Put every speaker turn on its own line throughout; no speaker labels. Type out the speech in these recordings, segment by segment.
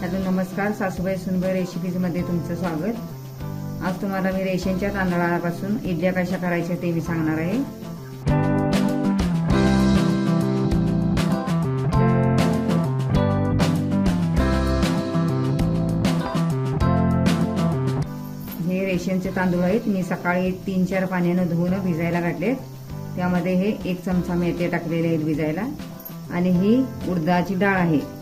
Hello नमस्कार सासूबाई सुनबाई रेसिपीजमध्ये तुमचं स्वागत. आज तुम्हाला मी रेशनच्या तांदळापासून इडल्या कशा करायच्या ते मी सांगणार आहे. हे रेशनचे तांदूळ आहेत. मी सकाळी तीन चार पाण्यानं धुवून भिजायला घातलेत. त्यामध्ये हे एक चमचा मेथे टाकलेले आहेत भिजायला. आणि ही उडदाची डाळ आहे.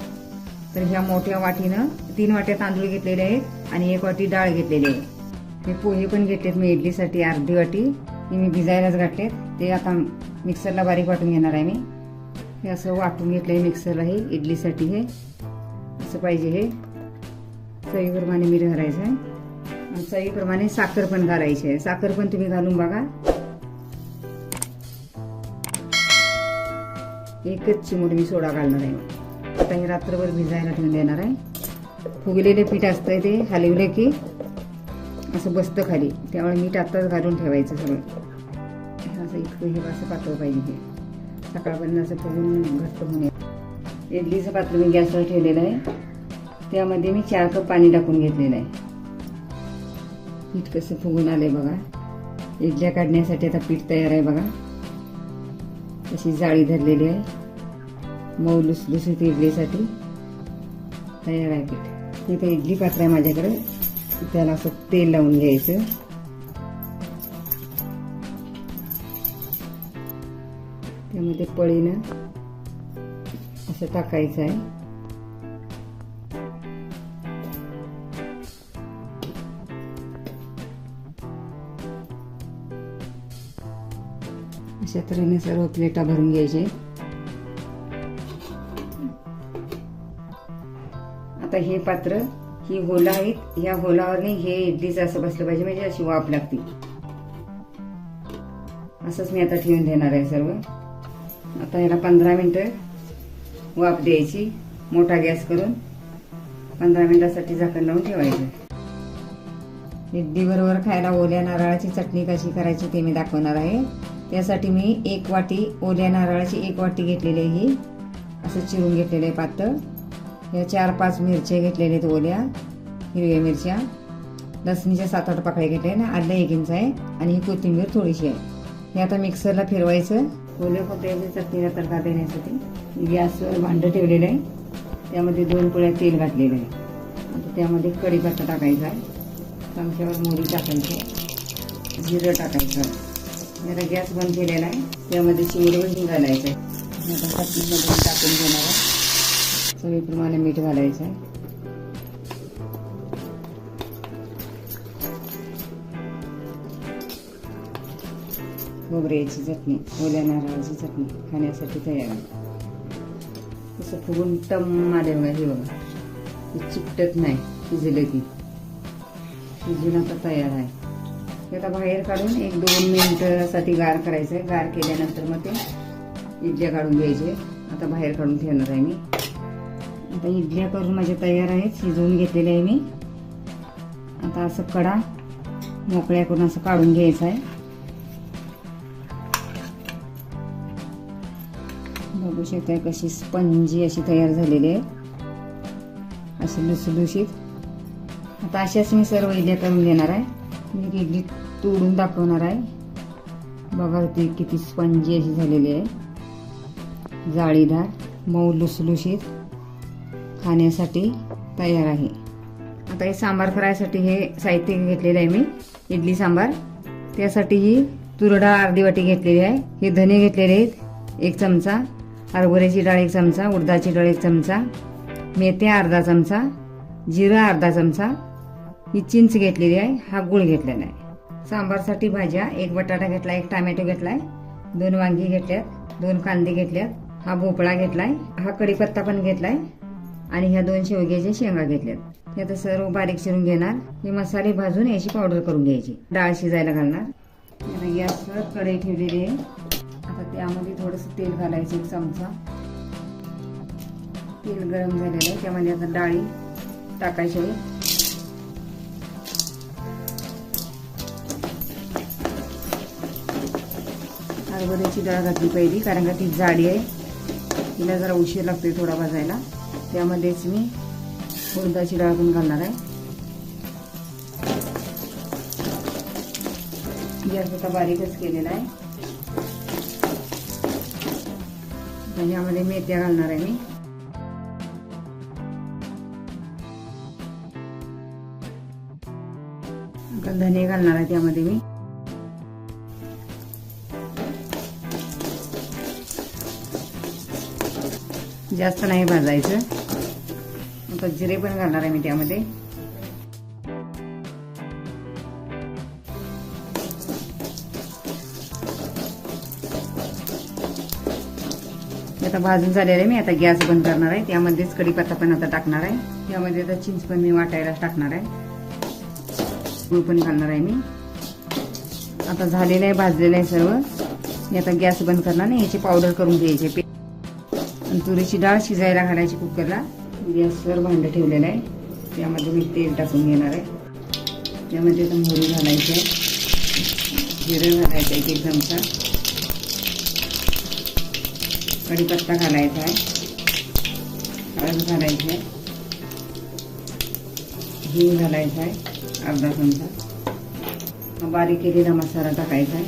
तर ह्या मोठ्या वाटीनं तीन वाट्या तांदूळ घेतलेले आहेत आणि एक वाटी डाळ घेतलेली आहे. हे पोहे पण घेतलेत मी इडलीसाठी अर्धी वाटी. हे मी भिजायलाच घातलेत. ते आता मिक्सरला बारीक वाटून घेणार आहे मी. हे असं वाटून घेतलं आहे मिक्सरला हे इडलीसाठी हे. असं पाहिजे हे. चवीप्रमाणे मीठ घालायचं आहे. आणि चवीप्रमाणे साखर पण घालायची आहे. साखर पण तुम्ही घालून बघा. एकच चिमूट मी सोडा घालणार आहे. आता हे रात्रभर भिजायला ठेवून देणार आहे. फुगलेले पीठ असतंय ते हलवले की असं बसतं खाली. त्यामुळे मीठ आत्ताच घालून ठेवायचं सगळं. असं इतकं हे असं पातळ पाहिजे हे. सकाळपर्यंत असं फुगून घट्ट होऊन येतं. इडलीचं पात्र मी गॅसवर ठेवलेलं आहे. त्यामध्ये मी चार कप पाणी टाकून घेतलेलं आहे. पीठ कसं फुगून आलंय बघा. इडल्या काढण्यासाठी आता पीठ तयार आहे बघा. अशी जाळी धरलेली आहे. मऊ लुसलुसीत इडलीसाठी तयार आहे पीठ. इथं इडली पात्र आहे माझ्याकडे. त्याला असं तेल लावून घ्यायचं. त्यामध्ये पळीनं असं टाकायचं आहे. अशा तऱ्हेने सर्व प्लेटा भरून घ्यायचे. आता हे पात्र ही होला आहेत ह्या होलावरने हे इडलीचं असं बसलं पाहिजे म्हणजे अशी वाफ लागते. असंच मी आता ठेवून देणार आहे सर्व. आता ह्याला पंधरा मिनटं वाफ द्यायची मोठा गॅस करून पंधरा मिनिटासाठी झाकण लावून ठेवायचं. इडली बरोबर खायला ओल्या नारळाची चटणी कशी करायची ते मी दाखवणार आहे. त्यासाठी मी एक वाटी ओल्या नारळाची एक वाटी घेतलेली आहे ही. असं चिरून घेतलेलं आहे पातळ. या चार पाच मिरच्या घेतलेल्या आहेत ओल्या हिरव्या मिरच्या. लसणीच्या सात आठ पाकळ्या घेतल्या ना आलं एक इंच आहे आणि ही कोथिंबीर थोडीशी आहे. हे आता मिक्सरला फिरवायचं. ओल्या खोबऱ्याची चटणीला तडका देण्यासाठी गॅसवर भांडं ठेवलेलं आहे. त्यामध्ये दोन पोळ्या तेल घातलेलं आहे. आता त्यामध्ये कढीपत्ता टाकायचा आहे. चमच्यावर मोरी टाकायची जिरं टाकायचं आता गॅस बंद केलेला आहे. त्यामध्ये चिमडवून हिंग घालायचं आहे. आता चटणीमध्ये टाकून घेणार आहे. चवीप्रमाणे मीठ घालायचं. आहे खोबऱ्याची चटणी ओल्या नारळाची चटणी खाण्यासाठी तयार आहे. तसं फुगून टम आले बघा हे बघा. हे चिकटत नाही शिजले की शिजून आता तयार आहे. ते आता बाहेर काढून एक दोन मिनिटासाठी गार करायचं आहे गार केल्यानंतर मग ते इडल्या काढून घ्यायचे. आता बाहेर काढून ठेवणार आहे मी. आता इडल्या करून माझ्या तयार आहेत शिजवून घेतलेले आहे मी. आता असं कडा मोकळ्या करून असं काढून घ्यायचं आहे. बघू शकता कशी स्पंजी अशी तयार झालेली आहे. अशी लुसलुशीत. आता अशाच मी सर्व इडल्या करून घेणार आहे. मी इडली तोडून दाखवणार आहे. बघा ती किती स्पंजी अशी झालेली आहे. जाळीदार मऊ लुसलुशीत. खाण्यासाठी तयार आहे. आता हे सांबार करायसाठी हे साहित्य घेतलेलं आहे मी. इडली सांबार. त्यासाठी ही तुरडा अर्धी वाटी घेतलेली आहे. हे धने घेतलेले आहेत. एक चमचा. हरभऱ्याची डाळ एक चमचा. उडदाची डाळ एक चमचा. मेथ्या अर्धा चमचा. जिरा अर्धा चमचा. ही चिंच घेतलेली आहे. हा गुळ घेतलेला आहे. सांबारसाठी भाज्या. एक बटाटा घेतला एक टमॅटो घेतलाय दोन वांगी घेतल्यात. दोन कांदे घेतल्यात. हा भोपळा घेतलाय हा कढीपत्ता पण घेतलाय आणि ह्या दोन शेवग्याच्या शेंगा घेतल्यात. हे आता सर्व बारीक चिरून घेणार. हे मसाले भाजून याची पावडर करून घ्यायची. डाळ शिजायला घालणार. आता गॅसवर कढई ठेवलेली आहे. आता त्यामध्ये थोडंसं तेल घालायचं एक चमचा. तेल गरम झालेलं आहे. त्यामध्ये आता डाळी टाकायची आहे. हरभऱ्याची डाळ घातली पहिली कारण का ती जाडी आहे. तिला जरा उशीर लागतोय थोडा भाजायला. त्यामध्येच मी उडदाची डाळ पण घालणार आहे. गॅस आता बारीकच केलेला आहे. आणि यामध्ये मेथ्या घालणार आहे मी. धने घालणार आहे त्यामध्ये मी. जास्त नाही भाजायचं. आता जिरे पण घालणार आहे मी त्यामध्ये. आता भाजून झालेलं आहे मी आता गॅस बंद करणार आहे. त्यामध्येच कढीपत्ता पण आता टाकणार आहे. त्यामध्ये आता चिंच पण मी वाटायला टाकणार आहे. गुळ पण घालणार आहे मी. आता झालेलं आहे भाजलेलं आहे सर्व. मी आता गॅस बंद करणार नाही याची पावडर करून घ्यायची आणि तुरीची डाळ शिजायला घालायची कुकरला. गॅसवर भांडं ठेवलेलं आहे. त्यामध्ये मी तेल टाकून घेणार आहे. त्यामध्ये आता मोहरी घालायचं आहे. जिरं घालायचं आहे एक चमचा. कढीपत्ता घालायचा आहे. हळद घालायची आहे. हिंग घालायचा आहे. अर्धा चमचा. बारीक केलेला मसाला टाकायचा आहे.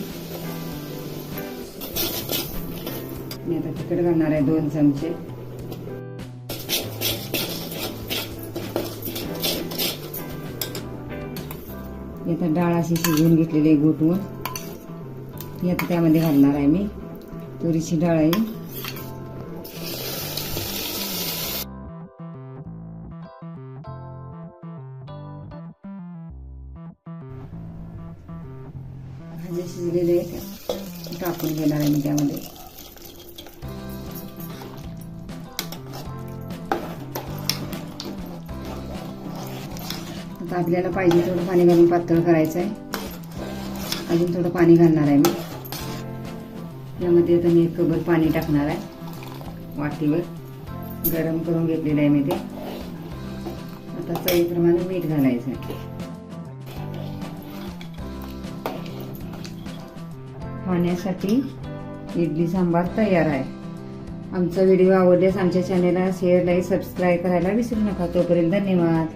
मी आता तिखट घालणार आहे दोन चमचे. मी आता डाळ अशी शिजवून घेतलेली आहे गोटवून ती आता त्यामध्ये घालणार आहे मी तुरीची डाळ आहे भाजी शिजलेले आहे त्या टाकून घेणार आहे मी त्यामध्ये आता आपल्याला पाहिजे थोडं पाणी घालून पातळ करायचं आहे अजून थोडं पाणी घालणार आहे मी. यामध्ये आता मी एक कबर पाणी टाकणार आहे वाटीवर. गरम करून घेतलेलं आहे मी ते. आता चवीप्रमाणे मीठ घालायचं आहे खाण्यासाठी इडली सांबार तयार आहे. आमचा व्हिडिओ आवडल्यास आमच्या चॅनेलला शेअर लाईक सबस्क्राईब करायला विसरू नका. तोपर्यंत धन्यवाद.